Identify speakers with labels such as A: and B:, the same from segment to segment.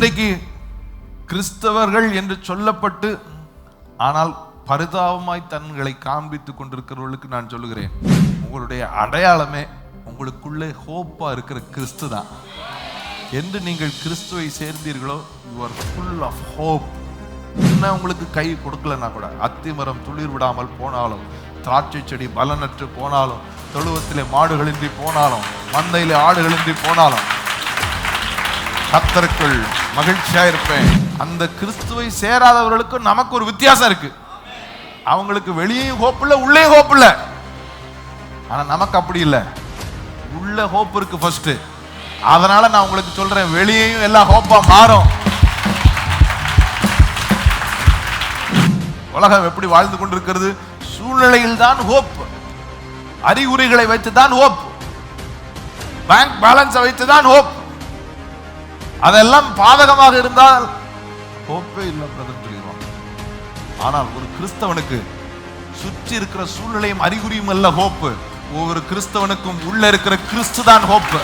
A: இன்றைக்கு கிறிஸ்தவர்கள் என்று சொல்லப்பட்டு ஆனால் பரிதாபமாய் தன்களை காண்பித்துக் கொண்டிருக்கிறவர்களுக்கு நான் சொல்லுகிறேன் உங்களுடைய அடையாளமே உங்களுக்குள்ளே ஹோப்பாக இருக்கிற கிறிஸ்து தான். என்று நீங்கள் கிறிஸ்துவை சேர்ந்தீர்களோ யுவர் ஃபுல் ஆஃப் ஹோப் என்ன உங்களுக்கு கை கொடுக்கலன்னா கூட அத்திமரம் துளிர் விடாமல் போனாலும் திராட்சை செடி பலனற்று போனாலும் தொழுவத்திலே மாடுகளின்றி போனாலும் மந்தையிலே ஆடுகளின்றி போனாலும் கத்தருக்குள் மகிழ்ச்சியா இருப்பேன் அந்த கிறிஸ்துவை சேராதவர்களுக்கு நமக்கு ஒரு வித்தியாசம் இருக்கு. அவங்களுக்கு வெளியேயும் ஹோப் இல்ல உள்ளேயும் ஹோப் இல்லை. ஆனா நமக்கு அப்படி இல்ல. உள்ள ஹோப் இருக்கு ஃபர்ஸ்ட் அதனால நான் உங்களுக்கு சொல்றேன் வெளியேயும் எல்லா ஹோப்பா மாறும். உலகம் எப்படி வாழ்ந்து கொண்டிருக்கிறது? சூழ்நிலையில் தான் ஹோப் அறிகுறிகளை வைத்து தான் ஹோப் பேங்க் பேலன்ஸை வைத்து தான் ஹோப் அதெல்லாம் பாதகமாக இருந்தால் ஹோப்பே இல்லை பிரதர் சொல்லிடுவாங்க ஆனால் ஒரு கிறிஸ்தவனுக்கு சுற்றி இருக்கிற சூழ்நிலையும் அறிகுறியும் அல்ல ஹோப்பு. ஒவ்வொரு கிறிஸ்தவனுக்கும் உள்ள இருக்கிற கிறிஸ்து தான் ஹோப்பு.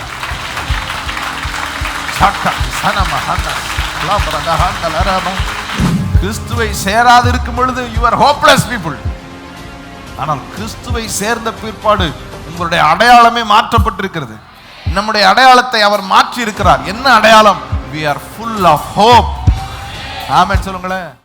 A: கிறிஸ்துவை சேராது இருக்கும் பொழுது யுவர் ஹோப்லெஸ் பீப்புள் ஆனால் கிறிஸ்துவை சேர்ந்த பிற்பாடு உங்களுடைய அடையாளமே மாற்றப்பட்டிருக்கிறது. நம்முடைய அடையாளத்தை அவர் மாற்றி இருக்கிறார் என்ன அடையாளம்? We are full of hope amen சொல்லுங்களேன்.